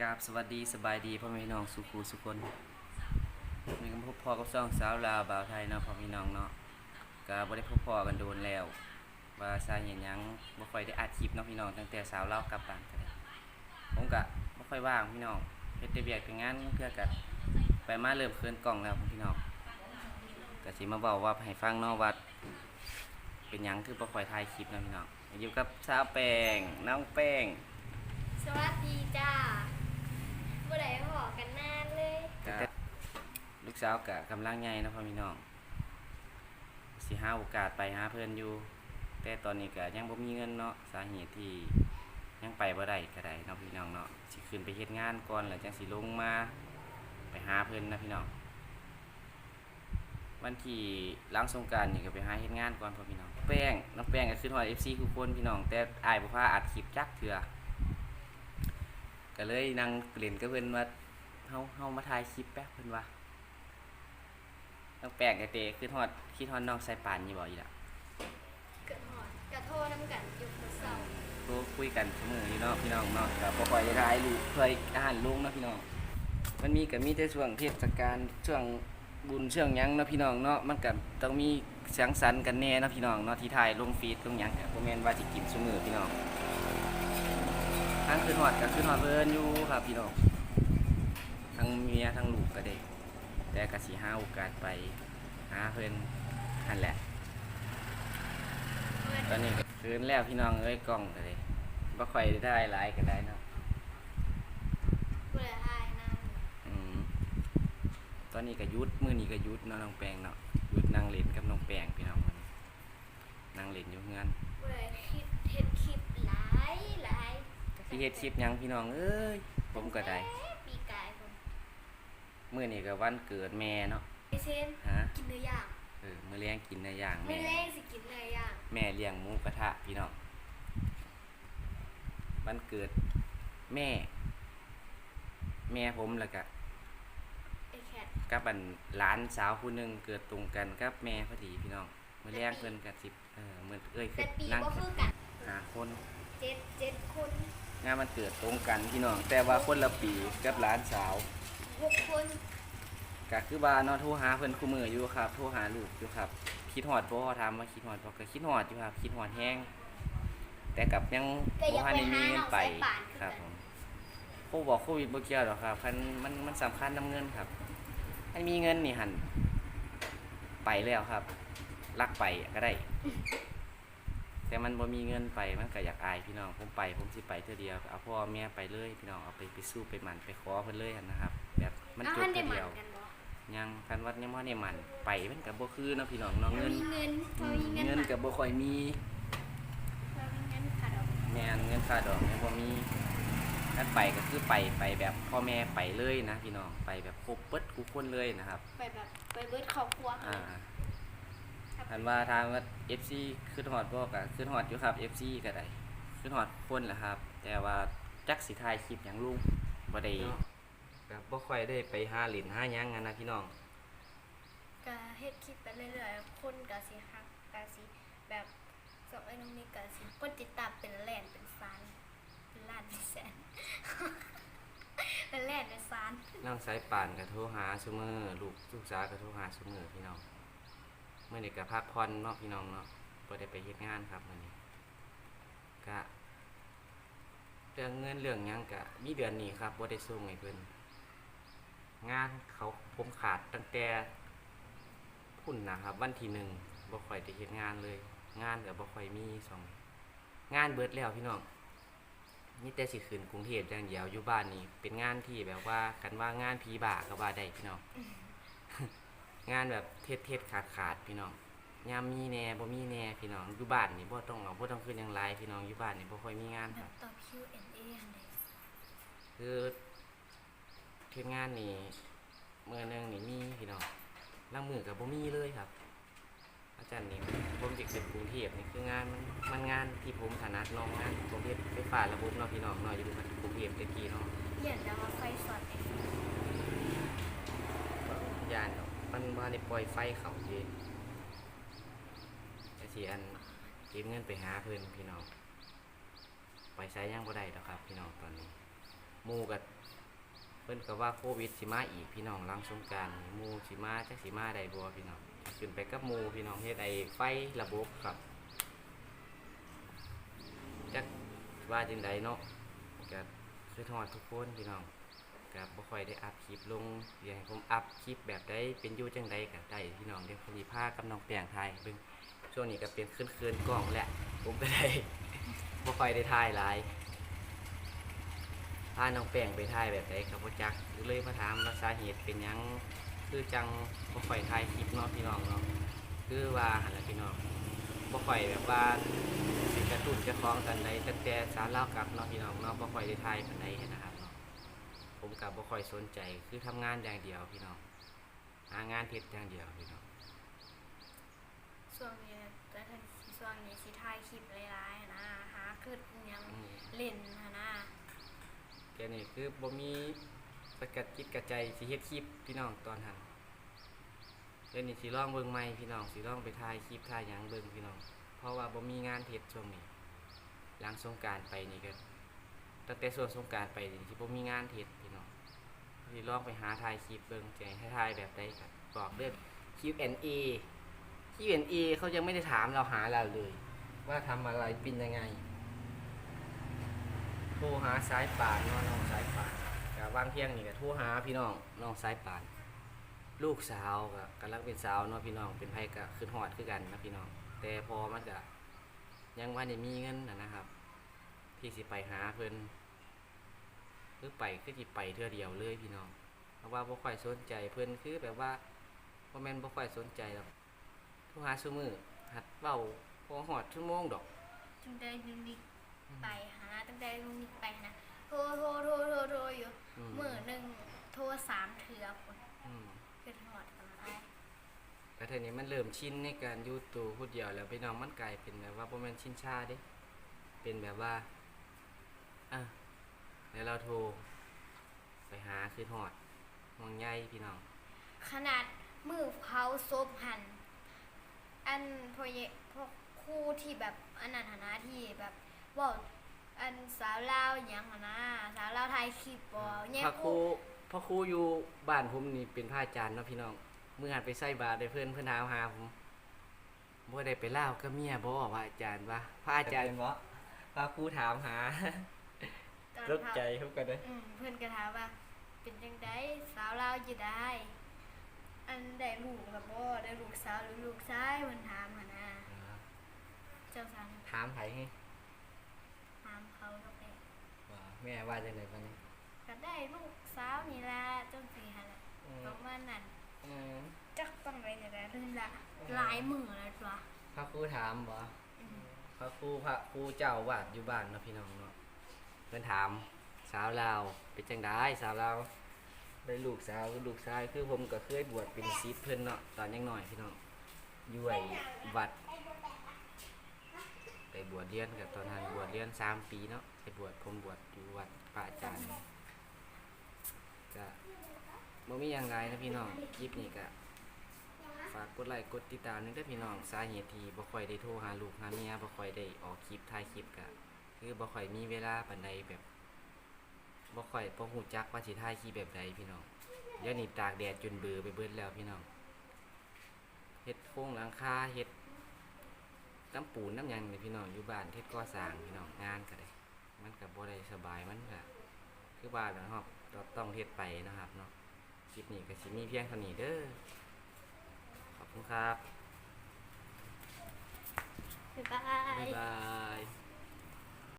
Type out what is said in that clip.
กราบสวัสดีสบายดีพ่อแม่พี่น้องสุขูสุคนมีกันพบพ่อกับซ่องสาวลาวบ่าวไทยเนาะพ่อพี่น้องเนาะก็บ่ได้พบพ่อกันโดนแล้ว ว่าสาเหตุหยังบ่ค่อยได้อัดคลิปเนาะพี่น้องตั้งแต่สาวลาวกลับบ้านกันผมก็บ่ค่อยว่างพี่น้องเฮ็ดแต่เวียกแต่งานเพื่อกันไปมาเริ่มเคินกล้องแล้วพี่น้องก็สิมาเว้าว่าให้ฟังเนาะว่าเป็นหยังคือบ่ค่อยถ่ายคลิปเนาะพี่น้องอยู่กับสาวแป้งน้องแป้งสวัสดีจ้า เมื่ไหร่หอกันนานเลยก็ลูกสาวกะกำลังใหญ่เนาะพ่อพี่น้องสิหาโอกาสไปหาเพื่อนอยู่ แต่ตอนนี้ก็ยังบ่มีเงินเนาะสาเหตุที่ยังไปบ่ได้ก็ได้เนาะพี่น้องเนาะสิขึ้นไปเฮ็ดงานก่อนแล้วจังสิลงมาไปหาเพิ่อนนะพี่น้องวันที่ล้างสงการนี่ก็ไปหาเฮ็ดงานก่อนพ่อพี่น้องแป้งน้องแป้งก็คือฮอด FC ทุกคนพี่น้องแต่อายบ่พาอัดคลิปจักเทื่อ ก็เลยนั่งเล่นกับเพิ่นว่าเฮาเฮามาถ่ายคลิปแป๊บเพิ่นว่าน้องแป้งกะเตคือฮอดคิดฮอดน้องสายป่านอยู่บ่อีล่ะเกิดหอดกระโทษน้ำกันอยู่บนเสาโทรคุยกันเสมออยู่เนาะพี่น้องเนาะก็บ่ค่อยได้ถ่ายรูปเพื่ออาหารลุงเนาะพี่น้อง มันมีก็มีแต่ช่วงเทศกาลช่วงบุญช่วงหยังเนาะพี่น้องเนาะมันก็ต้องมีเสียงสรรค์กันแน่เนาะพี่น้องเนาะที่ถ่ายลงฟีดลงหยังก็บ่แม่นว่าสิกินซุมื้อพี่น้อง ทางขึ้นฮอดก็ขึ้นฮอดเพิ่นอยู่ครับพี่น้องทั้งเมียทั้งลูกก็ได้แต่ก็สิหาโอกาสไปหาเพิ่นนั่นแหละ ตอนนี้ก็คืนแล้วพี่น้องเอ้ยกล้องก็เลยบ่ค่อยได้หลายก็ได้เนาะเมื่อไหร่หายนานอืมตอนนี้ก็หยุดมื้อนี้ก็หยุดเนาะน้องแปงเนาะหยุดนั่งเล่นกับน้องแปงพี่น้องมันนั่งเล่นอยู่เฮือน เมื่อไหร่คิดเห็ดคลิปหลายหลาย สิ เฮ็ดคลิปหยังพี่น้องเอ้ยผมก็ได้ปีกายผมมื้อนี้ก็วันเกิดแม่เนาะไอเซนฮะกินเนื้อย่างเออมื้อแรงกินได้อย่างไม่แม่แรงสิกินเนื้อย่างแม่เลี้ยงหมูกระทะพี่น้องวันเกิดแม่ แม่ผมแล้วก็ไอแคทกับอันหลานสาวผู้หนึงเกิดตรงกันกับแม่พอดีพี่น้องมื้อแรงเพิ่นก็สิบเออเหมือนเอ้ยแต่ปีนั่งก็คือกันหาคนเจ็ดเจ็ดคน งานมันเกิดตรงกันพี่น้อง แต่ว่าคนละปีกับหลานสาวหกคนก็คือว่าเนาะโทรหาเพิ่นคู่มืออยู่ครับโทรหาลูกอยู่ครับ คิดฮอดบ่ถามว่าคิดฮอดบ่ก็คิดฮอดอยู่ครับ คิดฮอดแฮงแต่กับยังก็บ่ยังทันไปได้มีหาเงินน้องไปสายป่านคือครับกันผมโคบอกโควิดบ่เกี่ยวหรอกครับคันมันมันสำคัญนํเงินครับถ้ามีเงินนี่หั่นไปแล้วครับลักไปก็ได้ แต่มันบ่มีเงินไปมันก็อยากอายพี่น้องผมไปผมสิไปเทื่อเดียวเอาพ่อแม่ไปเลยพี่น้องเอาไปไปสู้ไปหมันไปขอเพิ่นเลยหั่นนะครับ แบบมันอ้าวจบท่านได้เทื่อหมันเดียวกันบ่ยังคันวัดยังบ่ได้หมันไปมันก็บ่คือเนาะพี่น้องเนาะเงินมีเงินพอือมมีเงินเงินหมันก็บ่ค่อยมีพอมีเงินขาดออกแม่นเงินค่าดอกยังบ่มีคันไปก็คือไปไปแบบพ่อแม่ไปเลยนะพี่น้องไปแบบครบเบิดทุกคนเลยนะครับ ไปแบบไปเบิดครอบครัวอ่า คันว่าทางว่า FC ขึ้นฮอดบ่ก็ขึ้นฮอดอยู่ครับ FC ก็ได้ขึ้นฮอดคนแหละครับ แต่ว่าจักสิถ่ายคลิปหยังลุงบ่ได้ก็บ่ค่อยได้ไปหาหลินหาหยังอะนะพี่น้อง ก็เฮ็ดคลิปไปเรื่อยๆ คนก็สิฮักก็สิแบบสองไอ้น้องนี่ก็สิคนติดตามเป็นแลนเป็นซานเป็นล้านเป็นแสน เป็นแลนเป็นซานน้องสายป่านก็โทรหาซุมื้อลูกลูกสาวก็โทรหาซุมื้อพี่น้อง มื้อนี้ก็พักผ่อนเนาะพี่น้องเนาะบ่ได้ไปเฮ็ดงานครับมื้อนี้ก็เรื่องเงินเรื่องยังก็มีเดือนนี้ครับบ่ได้ส่งให้เพิ่นงานเขาผมขาดตั้งแต่พุ่นนะครับ วันที่หนึ่งบ่ค่อยได้เฮ็ดงานเลย งานก็บ่ค่อยมีสองงานเบิดแล้วพี่น้องนี่แต่สิขึ้นกรุงเทพอย่างเดียวอยู่บ้านนี่เป็นงานที่แบบว่ากันว่างานผีบ่าก็ว่าได้พี่น้อง งานแบบเทศเทศขาดขาดๆพี่น้องยามมีแหน่บ่มีแหน่พี่น้องอยู่บ้านนี่บ่ต้องเอาบ่ต้องขึ้นหยังหลายพี่น้องอยู่บ้านนี่บ่ค่อยมีงานแบครับบต่อ Q&A อันใดคือเฮ็ดงานนี่มื้อหนึงนี่มีพี่น้องลางมื้อก็บ่มีเลยครับ อาจารย์นี่ผมจะขึ้นกรุงเทพนี่คืองานมันมันงานที่ผมถนัดเน้องงานผมเฮ็ดไฟฟ้าระบบเนาะพี่น้องเนาะอยู่กรุงเทพตะกี้เนาะเรียนแต่ว่าไฟสอดไอ้ยานเนาะ มันบ่ได้ปล่อยไฟเขาเย็นแต่สิอันเก็บเงินไปหาเพิ่อนพี่น้องไปใช้ยังบ่ได้ดอกครับ พี่น้องตอนนี้มูกับเพิ่นก็ว่าโควิดสิมาอีกพี่น้องหลังสงการมูสิมาจักสิมาได้บ่พี่น้องขึ้นไปกับมูพี่น้องเฮ็ดไอ้ไฟระบบครับจักว่าจังใดเนาะก็คือทอดทุกคนพี่น้อง ก็บ่ค่อยได้อัพคลิปลงเดี๋ยวให้ผมอัพคลิปแบบใดเป็นอยู่จังใดก็ได้พี่น้องเดี๋ยวผมสิพากับน้องแป้งถ่ายเบิ่งช่วงนี้ก็เป็นคืนๆกล้องแหละผมก็ได้ บ่ค่อยได้ถ่ายหลายพาน้องแป้งไปถ่ายแบบใดครับพ่จักเลยมาถามว่าสาเหตุเป็นหยังคือจังบ่ค่อยถ่ายคลิปเนาะพี่น้องเนาะคือว่าหั่นล่ะพี่น้องบ่ค่อยแบบว่าสิกระตุ้นเจ้าของกันใดตั้งแต่สารเล่ากลับเนาะพี่น้องเนาะบ่ค่อยได้ถ่ายปานใดนะครับ ผมก็บ่ค่อยสนใจ คือทำงานอย่างเดียวพี่น้องหางานเฮ็ดอย่างเดียวพี่น้องช่วงนี้แต่ถ้าช่วงนี้สิถ่ายคลิปหลายๆนะหาคือหยังอืมเล่นหั้นนะแกนี่คือบ่มีสกัดจิตกระใจสิเฮ็ดคลิปพี่น้องตอนหันเดี๋ยวนี้สิลองเบิ่งใหม่พี่น้องสิลองไปถ่ายคลิปถ่ายหยังเบิ่งพี่น้อง เพราะว่าบ่มีงานเฮ็ดช่วงนี้หลังสงกรารไปนี่ก็ตั้งแต่ช่วงสงกรารไปนี่สิบ่มีงานเฮ็ด พี่น้องสิลองไปหาถ่ายคลิปเบิ่งจให้ถ่ายแบบใดก็บอกเด้อ Q&A Q&A เขายังไม่ได้ถามเราหาเราเลย ว่าทำอะไรเป็นยังไงโทรหาสายป่านเนาะน้องสายป่านกับบางเที่ยงนี่ก็โทรหาพี่น้องน้องสายป่าน ลูกสาวก็กำลังเป็นสาวเนาะพี่น้องเป็นไผก็ขึ้นฮอดคือกันนะพี่น้อง แต่พอมันก็ยังว่าได้มีเงินนะนะครับ ที่สิไปหาเพิ่อน คือไปคือสิไปเทื่อเดียวเลยพี่น้อง เพราะว่าบ่ค่อยสนใจเพิ่นคือแบบว่าบ่แม่นบ่ค่อยสนใจหรอกโทรหาซุมื้อหัดเว้าพอฮอดชั่วโมงดอกตั้งแต่ยูนิคไปหาตั้งแต่ยูนิคไปนะโทรโทรโทรโทรโทรอยู่อืมมื้อหนึงโทรสามเทื่อคนอืมขึ้นฮอดกันมาได้แต่ทีนี้มันเริ่มชินในการอยู่ตัวผู้เดียวแล้วพี่น้องมันกลายเป็นแบบว่าบ่แม่นชินชาเด้เป็นแบบว่าอะ เดี๋ยวเราโทร ไปหาคือหอดห่วงใยพี่น้อง ขนาดมือเผาศพหัน อันพวกเยพวกครู่ที่แบบอันนั้นหนนะที่แบบเว่าอันสาวลาวหยังหนนะสาวลาวไทยคลิปบ่แย่พระครูพระครูอยู่บ้านผมนี่เป็นพระอาจารย์เนาะพี่น้องเมื่อหันไปใส่บาตรได้เพื่อนเพื่อนถามหาผมบ่ได้ไปเล่าวก็เมียบ่ว่าอาจารย์ว่าพระอาจารย์บ่พระครูถามหา ตอนรถเผาใจเขากันเด้ออืมเพื่อนก็ถามว่า เป็นจังไดสาวลาวอยู่ได้ อันได้ลูกกับบ่ได้ลูกสาวหรือลูกชายมันถามหนนะเจ้าสาวถามไผให้ถามเขาก็ไปว่าแม่ว่าจังไดบัดนี้ก็ได้ลูกสาวนี่ล่ะจังสิหั่นล่ะอืมประมาณนั้นอืมจักต้องไปแต่ละเรื่องละหลายมือแล้วตัวพระครูถามบ่อืมพระครูพระครูเจ้าวาดอยู่บ้านเนาะพี่น้องเนาะเพิ่นถามสาวลาวเป็นจังได้สาวลาวได้ลูกสาวลูกชายคือผมก็เคยบวชเป็นศิษย์เพิ่นเนาะตอนยังน้อยพี่น้องอยู่ไอ้วัดไปบวชเรียนกับตอนนั้นบวชเรียนสามปีเนาะไปบวชผมบวชอยู่วัดพราจารย์ก็บ่มีหยังไรนะพี่น้องคลิปนี้ก็ฝากกดไลค์กดติดตามนึงเด้อพี่น้องสาเหตุที่บ่ค่อยได้โทรหาลูกหาเมียบ่ค่อยได้ออกคลิปถ่ายคลิปก็ คือบ่ค่อยมีเวลาปานใดแบบบ่ค่อยบ่ฮู้จักว่าสิถ่ายคลิปแบบใดพี่น้องเดี๋ยวนี้ตากแดดจนเบื่อไปเบิดแล้วพี่น้องเฮ็ดโครงหลังคาเฮ็ดน้ำปูนน้ำหยังนี่พี่น้องอยู่บ้านเฮ็ดก่อสร้างพี่น้องงานก็ได้มันก็บ่ได้สบายมันก็คือว่าแล้วเนาะต้องเฮ็ดไปนะครับเนาะคลิปนี้ก็สิมีเพียงเท่านี้เด้อขอบคุณครับ บ๊ายบาบ๊ายยบาย